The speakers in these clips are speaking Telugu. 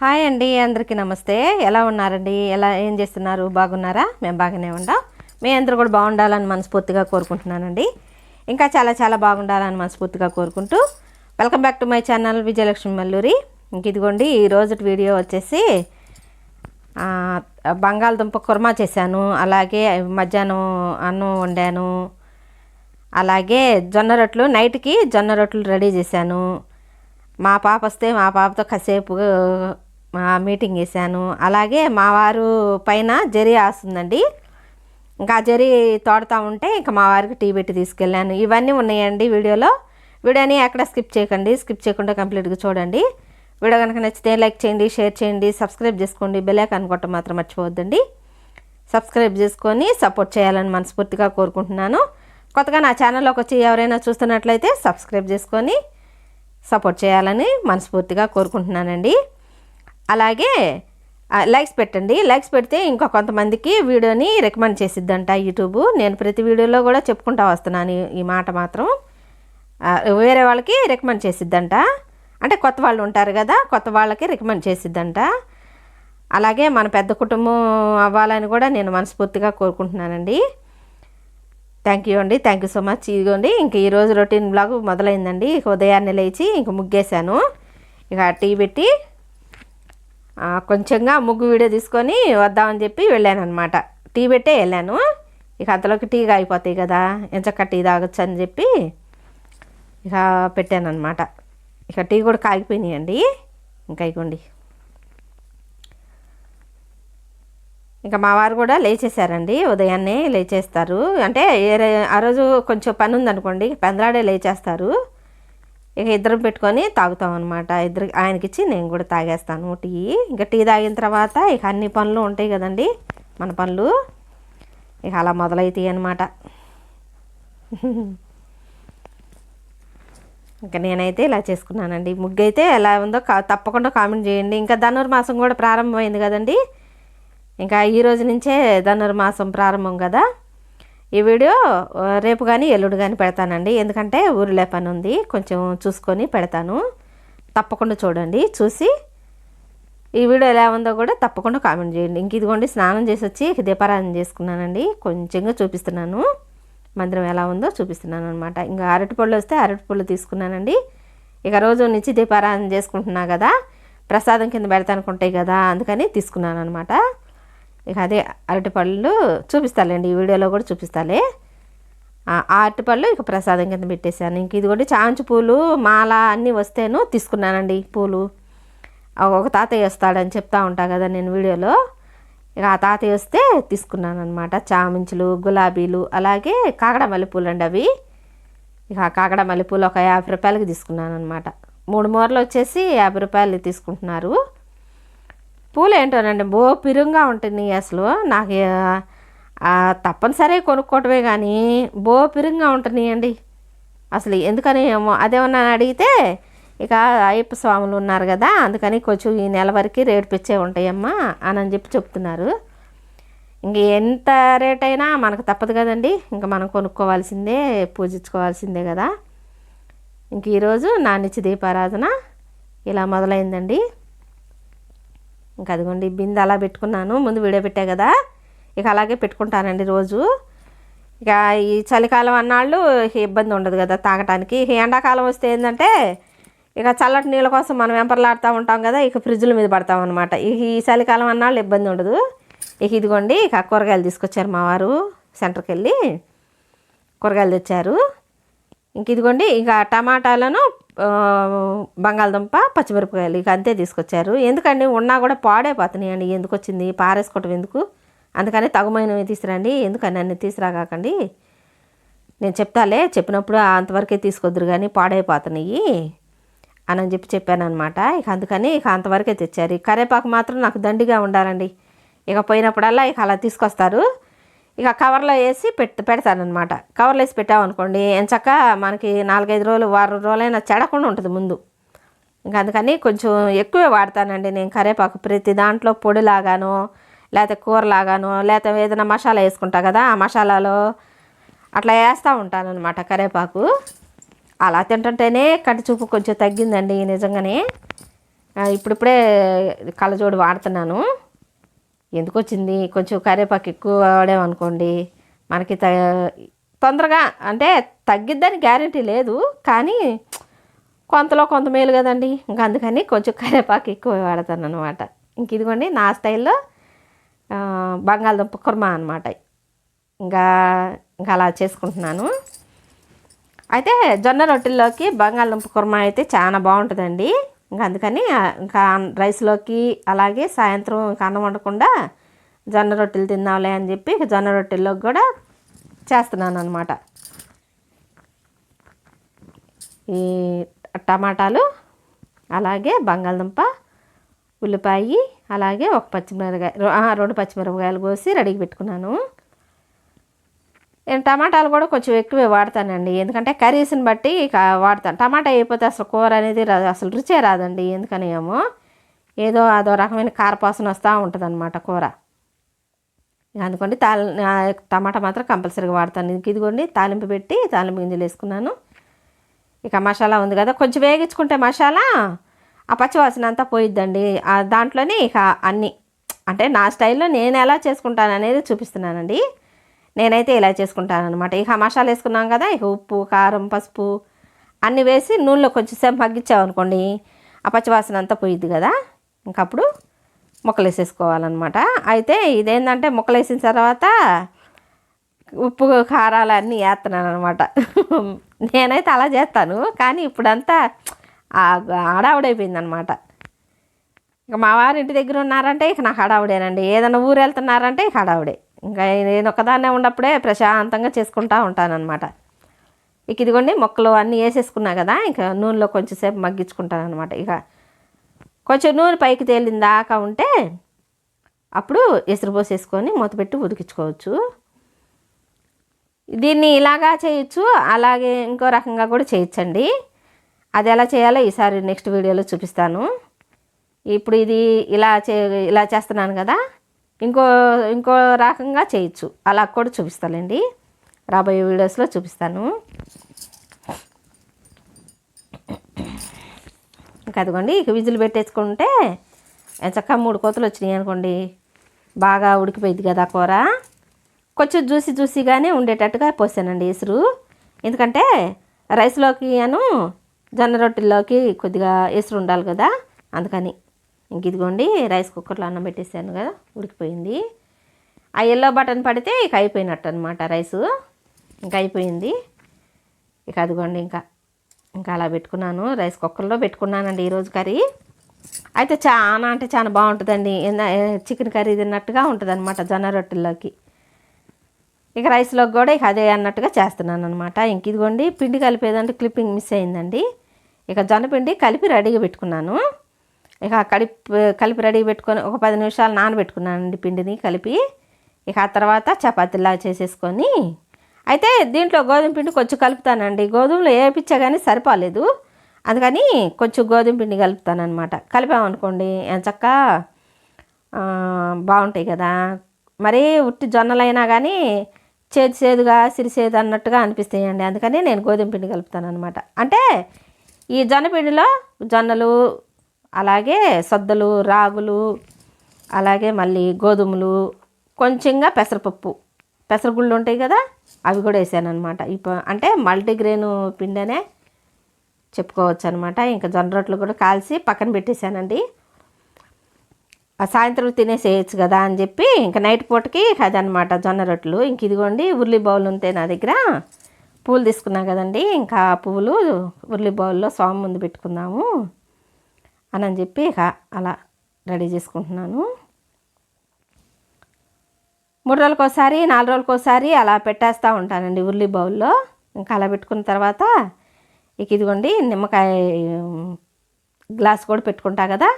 హాయ్ అండి అందరికీ నమస్తే. ఎలా ఉన్నారండి? ఎలా ఏం చేస్తున్నారు? బాగున్నారా? మేము బాగానే ఉండాం. మీ అందరూ కూడా బాగుండాలని మనస్ఫూర్తిగా కోరుకుంటున్నానండి. ఇంకా చాలా చాలా బాగుండాలని మనస్ఫూర్తిగా కోరుకుంటూ welcome back to my channel Vijayalakshmi Malluri. ఇంక ఇదిగోండి ఈ రోజు వీడియో వచ్చేసి బంగాళదుంప కుర్మా చేశాను. అలాగే మధ్యాహ్నం అన్నం వండాను. అలాగే జొన్న రొట్టెలు నైట్కి జొన్న రొట్టెలు రెడీ చేశాను. మా పాప వస్తే మా పాపతో కాసేపు మీటింగ్ వేసాను అలాగే మా వారు పైన జరి ఆస్తుందండి ఇంకా ఆ జరి తోడుతూ ఉంటే ఇంకా మా వారికి టీ పెట్టి తీసుకెళ్ళాను. ఇవన్నీ ఉన్నాయండి వీడియోలో. వీడియోని ఎక్కడ స్కిప్ చేయకండి. స్కిప్ చేయకుండా కంప్లీట్గా చూడండి. వీడియో కనుక నచ్చితే లైక్ చేయండి షేర్ చేయండి సబ్స్క్రైబ్ చేసుకోండి. బెలైకాన్ కొట్ట కొట్టడం మాత్రం మర్చిపోవద్దండి. సబ్స్క్రైబ్ చేసుకొని సపోర్ట్ చేయాలని మనస్ఫూర్తిగా కోరుకుంటున్నాను. కొత్తగా నా ఛానల్లోకి వచ్చి ఎవరైనా చూస్తున్నట్లయితే సబ్స్క్రైబ్ చేసుకొని సపోర్ట్ చేయాలని మనస్ఫూర్తిగా కోరుకుంటున్నానండి. అలాగే లైక్స్ పెట్టండి. లైక్స్ పెడితే ఇంకా కొంతమందికి వీడియోని రికమెండ్ చేసిద్దంట యూట్యూబ్. నేను ప్రతి వీడియోలో కూడా చెప్పుకుంటా వస్తున్నాను ఈ- మాట మాత్రం. వేరే వాళ్ళకి రికమెండ్ చేసిద్దంట. అంటే కొత్త వాళ్ళు ఉంటారు కదా కొత్త వాళ్ళకి రికమెండ్ చేసిద్దంట. అలాగే మన పెద్ద కుటుంబం అవ్వాలని కూడా నేను మనస్ఫూర్తిగా కోరుకుంటున్నానండి. థ్యాంక్ యూ అండి. థ్యాంక్ యూ సో మచ్ ఇదిగోండి ఇంక ఈరోజు రొటీన్ బ్లాగ్ మొదలైందండి. ఇక ఉదయాన్నే లేచి ఇంక ముగ్గేశాను. ఇక టీ పెట్టి కొంచెంగా ముగ్గు వీడియో తీసుకొని వద్దామని చెప్పి వెళ్ళాను అనమాట టీ పెట్టే వెళ్ళాను. ఇక అంతలోకి టీ అయిపోతాయి కదా ఎంచక్క టీ తాగొచ్చు అని చెప్పి ఇక పెట్టాను అనమాట ఇక టీ కూడా కాగిపోయినాయండి. ఇంకా ఇగోండి. ఇంకా మా వారు కూడా లేచేశారండి ఉదయాన్నే లేచేస్తారు. అంటే ఏ- ఆ రోజు కొంచెం పని ఉందనుకోండి పెందలాడే లేచేస్తారు. ఇక ఇద్దరం పెట్టుకొని తాగుతాం అనమాట ఇద్దరు ఆయనకిచ్చి నేను కూడా తాగేస్తాను టీ. ఇంకా టీ తాగిన తర్వాత ఇక అన్ని పనులు ఉంటాయి కదండి. మన పనులు ఇక అలా మొదలవుతాయి అనమాట ఇంకా నేనైతే ఇలా చేసుకున్నానండి. ముగ్గు అయితే ఎలా ఉందో తప్పకుండా కామెంట్ చేయండి. ఇంకా ధనుర్మాసం కూడా ప్రారంభమైంది కదండి. ఇంకా ఈ రోజు నుంచే ధనుర్మాసం ప్రారంభం కదా. ఈ వీడియో రేపు కానీ ఎల్లుడు కానీ పెడతానండి. ఎందుకంటే ఊరిలో పని ఉంది. కొంచెం చూసుకొని పెడతాను. తప్పకుండా చూడండి చూసి ఈ వీడియో ఎలా ఉందో కూడా తప్పకుండా కామెంట్ చేయండి. ఇంక ఇదిగోండి స్నానం చేసి వచ్చి దీపారాధన చేసుకున్నానండి. కొంచెంగా చూపిస్తున్నాను. మందిరం ఎలా ఉందో చూపిస్తున్నాను అనమాట ఇంకా అరటిపళ్ళు వస్తే అరటిపళ్ళు తీసుకున్నానండి. ఇక రోజు నుంచి దీపారాధన చేసుకుంటున్నా కదా. ప్రసాదం కింద పెడతానుకుంటాయి కదా అందుకని తీసుకున్నాను అనమాట ఇక అదే అరటిపళ్ళు చూపిస్తాలేండి ఈ వీడియోలో కూడా చూపిస్తాలే. ఆ అరటిపళ్ళు ఇక ప్రసాదం కింద పెట్టేశాను. ఇంక ఇది కూడా చాంచు పూలు మాల అన్నీ వస్తేను తీసుకున్నానండి పూలు. ఒక తాతయ్య వస్తాడని చెప్తా ఉంటా కదా నేను వీడియోలో. ఇక ఆ తాతయ్య వస్తే తీసుకున్నాను అనమాట చామంచులు గులాబీలు అలాగే కాకడ మల్లెపూలు అండి అవి. ఇక ఆ కాకడ మల్లెపూలు ఒక యాభై రూపాయలకి తీసుకున్నాను అనమాట మూడు మూరలు వచ్చేసి యాభై రూపాయలు తీసుకుంటున్నారు. పూలు ఏంటోనండి బో పిరుంగా ఉంటుంది అసలు. నాకు తప్పనిసరిగా తప్పనిసరి కొనుక్కోవటమే కానీ బో పిరుంగా ఉంటున్నాయి అండి అసలు ఎందుకని ఏమో అదేమన్నా అడిగితే ఇక అయ్యప్ప స్వాములు ఉన్నారు కదా అందుకని కొంచెం ఈ నెల వరకు రేటు పిచ్చే ఉంటాయమ్మా అని అని చెప్పి చెప్తున్నారు. ఇంక ఎంత రేట్ అయినా మనకు తప్పదు కదండి. ఇంకా మనం కొనుక్కోవాల్సిందే పూజించుకోవాల్సిందే కదా. ఇంక ఈరోజు నా నిత్య దీపారాధన ఇలా మొదలైందండి. ఇంకా అదిగోండి బిందె అలా పెట్టుకున్నాను. ముందు వీడియో పెట్టా కదా? ఇక అలాగే పెట్టుకుంటానండి రోజు. ఇక ఈ చలికాలం అన్నాళ్ళు ఇబ్బంది ఉండదు కదా తాగటానికి. ఎండాకాలం వస్తే ఏంటంటే ఇక చల్లటి నీళ్ళ కోసం మనం వెంపర్లాడుతూ ఉంటాం కదా ఇక ఫ్రిడ్జ్ల మీద పడతాం అనమాట ఇక ఈ చలికాలం అన్నాళ్ళు ఇబ్బంది ఉండదు. ఇక ఇదిగోండి ఇక కూరగాయలు తీసుకొచ్చారు మా వారు సెంటర్కి వెళ్ళి. కూరగాయలు తెచ్చారు. ఇంక ఇదిగోండి ఇక టమాటాలను బంగాళదుంప పచ్చిమిరపకాయలు ఇక అంతే తీసుకొచ్చారు. ఎందుకండి? ఉన్నా కూడా పాడైపోతున్నాయి అండి. ఎందుకు వచ్చింది? పారేసుకోవటం ఎందుకు? అందుకని తగుమైనవి తీసుకురండి. ఎందుకని అన్ని తీసుకురాకండి నేను చెప్తాలే. చెప్పినప్పుడు అంతవరకే తీసుకొద్దురు కానీ పాడైపోతున్నాయి అని అని చెప్పి చెప్పాను అనమాట ఇక అందుకని ఇక అంతవరకే తెచ్చారు. ఈ కరేపాకు మాత్రం నాకు దండిగా ఉండాలండి. ఇక పోయినప్పుడల్లా ఇక అలా తీసుకొస్తారు. ఇక కవర్లో వేసి పెట్ పెడతానమాట కవర్లో వేసి పెట్టామనుకోండి ఎంచక్క మనకి నాలుగైదు రోజులు వారం రోజులైనా చెడకుండా ఉంటుంది ముందు. ఇంకా అందుకని కొంచెం ఎక్కువే వాడతానండి నేను కరేపాకు. ప్రతి దాంట్లో పొడిలాగాను లేకపోతే కూరలాగాను లేకపోతే ఏదైనా మసాలా వేసుకుంటా కదా ఆ మసాలాలో అట్లా వేస్తూ ఉంటానన్నమాట కరేపాకు. అలా తింటుంటేనే కంటి చూపు కొంచెం తగ్గిందండి నిజంగానే. ఇప్పుడిప్పుడే కళ్ళజోడు వాడుతున్నాను. ఎందుకు వచ్చింది కొంచెం కరివేపాకు ఎక్కువ వాడామనుకోండి మనకి త తొందరగా అంటే తగ్గిద్దని గ్యారంటీ లేదు. కానీ కొంతలో కొంత మేలు కదండి. ఇంకా అందుకని కొంచెం కరివేపాకు ఎక్కువ వాడతాను అనమాట ఇంక ఇదిగోండి నా స్టైల్లో బంగాళదుంప కుర్మా అనమాట ఇంకా ఇంకా అలా చేసుకుంటున్నాను. అయితే జొన్న రొట్టెల్లోకి బంగాళదుంప కుర్మా అయితే చాలా బాగుంటుందండి. ఇంకా అందుకని ఇంకా రైస్లోకి అలాగే సాయంత్రం ఇంకా అన్నం వండకుండా జొన్న రొట్టెలు తిన్నాంలే అని చెప్పి జొన్న రొట్టెల్లోకి కూడా చేస్తున్నాను అనమాట ఈ టమాటాలు అలాగే బంగాళదుంప ఉల్లిపాయ అలాగే ఒక పచ్చిమిరపకాయ రెండు పచ్చిమిరపకాయలు కోసి రెడీకి పెట్టుకున్నాను. నేను టమాటాలు కూడా కొంచెం ఎక్కువే వాడతానండి. ఎందుకంటే కర్రీస్ని బట్టి ఇక వాడతాను. టమాటా అయిపోతే అసలు కూర అనేది అసలు రుచే రాదండి ఎందుకని ఏమో ఏదో అదో రకమైన కారపాసన వస్తూ ఉంటుంది అనమాట కూర. అందుకోండి తాలి టమాటా మాత్రం కంపల్సరీగా వాడతాను. ఇదిగోండి తాలింపు పెట్టి తాలింపు గింజలు వేసుకున్నాను. ఇక మసాలా ఉంది కదా కొంచెం వేగించుకుంటే మసాలా ఆ పచ్చివాసన అంతా పోయిద్దండి. దాంట్లోనే ఇక అన్నీ. అంటే నా స్టైల్లో నేను ఎలా చేసుకుంటాను అనేది చూపిస్తున్నానండి. నేనైతే ఇలా చేసుకుంటాను అనమాట ఇక మసాలా వేసుకున్నాం కదా ఇక ఉప్పు కారం పసుపు అన్నీ వేసి నూనెలో కొంచెం సేపు మగ్గించామనుకోండి ఆ పచ్చివాసన అంతా పోయిద్ది కదా. ఇంకప్పుడు ముక్కలు వేసేసుకోవాలన్నమాట. అయితే ఇదేంటంటే ముక్కలు వేసిన తర్వాత ఉప్పు కారాలు అన్నీ వేస్తున్నాను అనమాట నేనైతే అలా చేస్తాను కానీ ఇప్పుడంతా హడావుడైపోయింది అనమాట ఇక మా వారి ఇంటి దగ్గర ఉన్నారంటే ఇక నాకు హడావుడేనండి. ఏదైనా ఊరు వెళ్తున్నారంటే ఇక హడావుడే. ఇంకా నేను ఒకదాన్నే ఉన్నప్పుడే ప్రశాంతంగా చేసుకుంటా ఉంటానన్నమాట. ఇక ఇదిగోండి మొక్కలు అన్నీ వేసేసుకున్నా కదా ఇంకా నూనెలో కొంచెంసేపు మగ్గించుకుంటాను అనమాట ఇక కొంచెం నూనె పైకి తేలిన దాకా ఉంటే అప్పుడు ఎసురు పోసేసుకొని మూతపెట్టి ఉడికించుకోవచ్చు. దీన్ని ఇలాగా చేయొచ్చు అలాగే ఇంకో రకంగా కూడా చేయొచ్చండి. అది ఎలా చేయాలో ఈసారి నెక్స్ట్ వీడియోలో చూపిస్తాను. ఇప్పుడు ఇది ఇలా చే ఇలా చేస్తున్నాను కదా ఇంకో ఇంకో రకంగా చేయొచ్చు. అలా కూడా చూపిస్తానండి. రాబోయే వీడియోస్లో చూపిస్తాను. ఇంకా అదిగోండి ఇక విజులు పెట్టేసుకుంటే చక్కగా మూడు కోతలు వచ్చినాయి అనుకోండి బాగా ఉడికిపోయింది కదా కూర. కొంచెం జ్యూసి జ్యూసీగానే ఉండేటట్టుగా పోసానండి ఎసురు ఎందుకంటే రైస్లోకి అను జొన్న రొట్టెల్లోకి కొద్దిగా ఎసురు ఉండాలి కదా అందుకని. ఇంక ఇదిగోండి రైస్ కుక్కర్లో అన్నం పెట్టేసాను కదా ఉడికిపోయింది. ఆ ఎల్లో బటన్ పడితే ఇక అయిపోయినట్టు అనమాట రైసు. ఇంకా అయిపోయింది. ఇక అదిగోండి ఇంకా ఇంకా అలా పెట్టుకున్నాను. రైస్ కుక్కర్లో పెట్టుకున్నానండి ఈరోజు కర్రీ. అయితే చాలా అంటే చాలా బాగుంటుందండి. చికెన్ కర్రీ తిన్నట్టుగా ఉంటుంది అనమాట జొన్న రొట్టెల్లోకి. ఇక రైస్లోకి కూడా ఇక అదే అన్నట్టుగా చేస్తున్నాను అనమాట ఇంక ఇదిగోండి పిండి కలిపేదంటే క్లిప్పింగ్ మిస్ అయిందండి. ఇక జొన్న పిండి కలిపి రెడీగా పెట్టుకున్నాను. ఇక కలిపి కలిపి రెడీ పెట్టుకొని ఒక పది నిమిషాలు నానబెట్టుకున్నానండి పిండిని కలిపి. ఇక ఆ తర్వాత చపాతీలా చేసేసుకొని. అయితే దీంట్లో గోధుమ పిండి కొంచెం కలుపుతానండి. గోధుమలు వేపించా కానీ సరిపోలేదు. అందుకని కొంచెం గోధుమ పిండి కలుపుతానమాట కలిపామనుకోండి కలిపామనుకోండి చక్క బాగుంటాయి కదా. మరీ ఉట్టి జొన్నలైనా కానీ చేదు చేదుగా సిరిసేదు అన్నట్టుగా అనిపిస్తాయండి. అందుకని నేను గోధుమ పిండి కలుపుతాను అనమాట అంటే ఈ జొన్న పిండిలో జొన్నలు అలాగే సద్దలు రాగులు అలాగే మళ్ళీ గోధుమలు కొంచెంగా పెసరపప్పు. పెసరగుళ్ళు ఉంటాయి కదా అవి కూడా వేసాను అనమాట ఇప్పుడు అంటే మల్టీగ్రెయిన్ పిండి అనే చెప్పుకోవచ్చు అనమాట ఇంకా జొన్న రొట్టెలు కూడా కాల్చి పక్కన పెట్టేశానండి. సాయంత్రం తినేసేయచ్చు కదా అని చెప్పి ఇంకా నైట్ పూటకి అదనమాట జొన్న రొట్టెలు. ఇంక ఇదిగోండి ఉర్లి బౌల్ ఉంటే నా దగ్గర. పూలు తీసుకున్నా కదండి ఇంకా పువ్వులు ఉర్లి బౌల్లో స్వామి ముందు పెట్టుకుందాము అని అని చెప్పి ఇక అలా రెడీ చేసుకుంటున్నాను. మూడు రోజులకోసారి నాలుగు రోజులకోసారి అలా పెట్టేస్తూ ఉంటానండి ఉల్లి బౌల్లో. ఇంకా అలా పెట్టుకున్న తర్వాత ఇక ఇదిగోండి నిమ్మకాయ గ్లాస్ కూడా పెట్టుకుంటా కదా.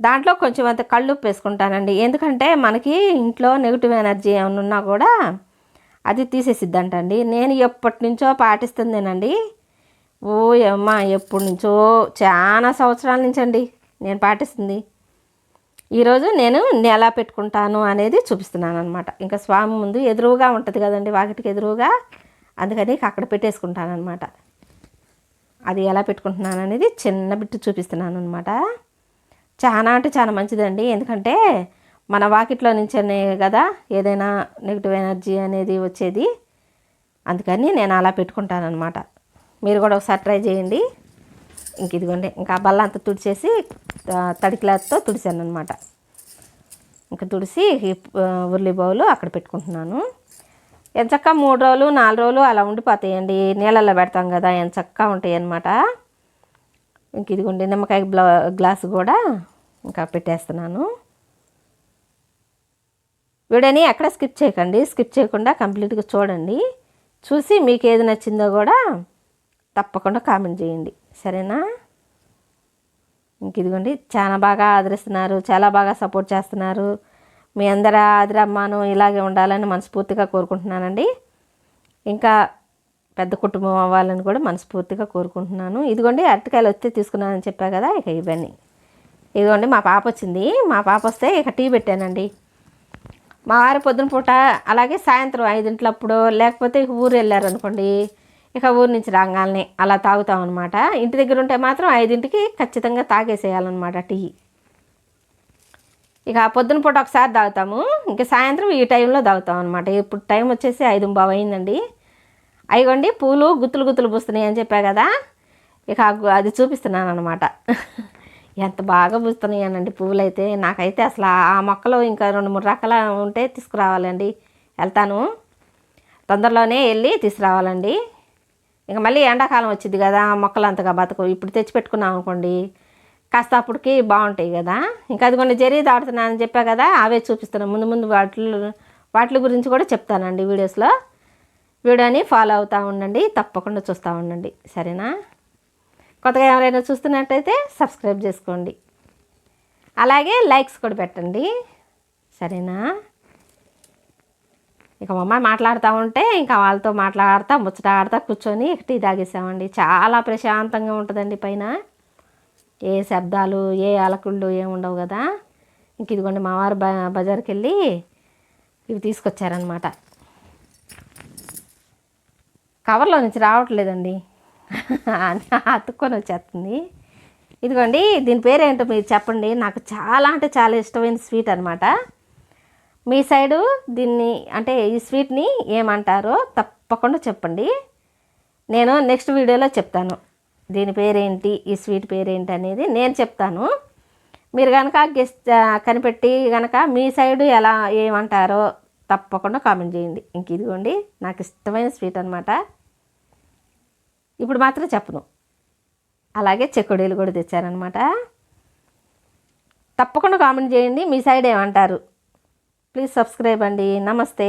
దాంట్లో కొంచెం అంత కళ్ళు వేసుకుంటానండి. ఎందుకంటే మనకి ఇంట్లో నెగిటివ్ ఎనర్జీ ఏమైనా ఉన్నా కూడా అది తీసేసిద్దంటండి. నేను ఎప్పటి నుంచో పాటిస్తుందేనండి. ఓ అమ్మ ఎప్పటి నుంచో చాలా సంవత్సరాల నుంచి అండి నేను పాటిస్తుంది. ఈరోజు నేను ఎలా పెట్టుకుంటాను అనేది చూపిస్తున్నాను అనమాట ఇంకా స్వామి ముందు ఎదురుగా ఉంటుంది కదండి వాకిటికి ఎదురుగా. అందుకని అక్కడ పెట్టేసుకుంటాను అనమాట అది ఎలా పెట్టుకుంటున్నాను అనేది చిన్న బిట్టు చూపిస్తున్నాను అనమాట చాలా అంటే చాలా మంచిదండి. ఎందుకంటే మన వాకిట్లో నుంచే కదా ఏదైనా నెగిటివ్ ఎనర్జీ అనేది వచ్చేది. అందుకని నేను అలా పెట్టుకుంటాను అనమాట మీరు కూడా ఒకసారి ట్రై చేయండి. ఇంక ఇదిగోండి ఇంకా బల్ల అంతా తుడిచేసి తడి క్లాత్తో తుడిచాను అనమాట ఇంకా తుడిసి ఉర్లి బౌలు అక్కడ పెట్టుకుంటున్నాను. ఎంచక్క మూడు రోజులు నాలుగు రోజులు అలా ఉండిపోతాయండి. నీళ్ళల్లో పెడతాం కదా ఎంచక్క ఉంటాయి అన్నమాట. ఇంక ఇదిగోండి నిమ్మకాయ బ్లా గ్లాసు కూడా ఇంకా పెట్టేస్తున్నాను. వీడియోని ఎక్కడ స్కిప్ చేయకండి. స్కిప్ చేయకుండా కంప్లీట్గా చూడండి. చూసి మీకు ఏది నచ్చిందో కూడా తప్పకుండా కామెంట్ చేయండి. సరేనా? ఇంక ఇదిగోండి చాలా బాగా ఆదరిస్తున్నారు చాలా బాగా సపోర్ట్ చేస్తున్నారు. మీ అందరి అమ్మను ఇలాగే ఉండాలని మనస్ఫూర్తిగా కోరుకుంటున్నానండి. ఇంకా పెద్ద కుటుంబం అవ్వాలని కూడా మనస్ఫూర్తిగా కోరుకుంటున్నాను. ఇదిగోండి అరటికాయలు వస్తే తీసుకున్నానని చెప్పా కదా ఇక ఇవన్నీ. ఇదిగోండి మా పాప వచ్చింది. మా పాప వస్తే ఇక టీ పెట్టానండి. మా వారి పొద్దున పూట అలాగే సాయంత్రం ఐదింట్లప్పుడు లేకపోతే ఊరు వెళ్ళారు అనుకోండి ఇక ఊరు నుంచి రాగానే అలా తాగుతాం అనమాట ఇంటి దగ్గర ఉంటే మాత్రం ఐదింటికి ఖచ్చితంగా తాగేసేయాలన్నమాట టీ. ఇక పొద్దున పూట ఒకసారి తాగుతాము. ఇంకా సాయంత్రం ఈ టైంలో తాగుతాం అనమాట ఇప్పుడు టైం వచ్చేసి ఐదు బావు అయిందండి. అయిగోండి పూలు గుత్తులు గుత్తులు పూస్తున్నాయి అని చెప్పా కదా. ఇక అది చూపిస్తున్నాను అనమాట ఎంత బాగా పూస్తున్నాయనండి పువ్వులు అయితే నాకైతే అసలు ఆ మొక్కలు ఇంకా రెండు మూడు రకాల ఉంటే తీసుకురావాలండి. వెళ్తాను. తొందరలోనే వెళ్ళి తీసుకురావాలండి. ఇక మళ్ళీ ఎండాకాలం వచ్చింది కదా మొక్కలు అంతగా బతకవు ఇప్పుడు తెచ్చి పెట్టుకున్నాం అనుకోండి కాస్త అప్పటికి బాగుంటాయి కదా. ఇంకా అది కొన్ని జరీ దాడుతున్నానని చెప్పా కదా అవే చూపిస్తున్నాను ముందు ముందు వాటి వాటి గురించి కూడా చెప్తానండి వీడియోస్లో. వీడియోని ఫాలో అవుతూ ఉండండి తప్పకుండా చూస్తూ ఉండండి. సరేనా? కొత్తగా ఎవరైనా చూస్తున్నట్టయితే సబ్స్క్రైబ్ చేసుకోండి. అలాగే లైక్స్ కూడా పెట్టండి. సరేనా? ఇక మా అమ్మాయి మాట్లాడుతూ ఉంటే ఇంకా వాళ్ళతో మాట్లాడుతూ ముచ్చటాడుతూ కూర్చొని టీ తాగేసామండి. చాలా ప్రశాంతంగా ఉంటుందండి పైన. ఏ శబ్దాలు ఏ అలకుళ్ళు ఏముండవు కదా. ఇంక ఇదిగోండి మావారు బ బజార్కి వెళ్ళి ఇవి తీసుకొచ్చారనమాట కవర్లో నుంచి రావట్లేదండి. అతుక్కొని వచ్చేస్తుంది. ఇదిగోండి దీని పేరేంటో మీరు చెప్పండి. నాకు చాలా అంటే చాలా ఇష్టమైన స్వీట్ అనమాట మీ సైడు దీన్ని అంటే ఈ స్వీట్ని ఏమంటారో తప్పకుండా చెప్పండి. నేను నెక్స్ట్ వీడియోలో చెప్తాను. దీని పేరేంటి ఈ స్వీట్ పేరేంటి అనేది నేను చెప్తాను. మీరు కనుక గెస్ట్ కనిపెట్టి కనుక మీ సైడు ఎలా ఏమంటారో తప్పకుండా కామెంట్ చేయండి. ఇంక ఇదిగోండి నాకు ఇష్టమైన స్వీట్ అనమాట ఇప్పుడు మాత్రం చెప్పను. అలాగే చెక్కుడీలు కూడా తెచ్చారనమాట తప్పకుండా కామెంట్ చేయండి మీ సైడ్ ఏమంటారు? ప్లీజ్ సబ్స్క్రైబ్ అండి. నమస్తే.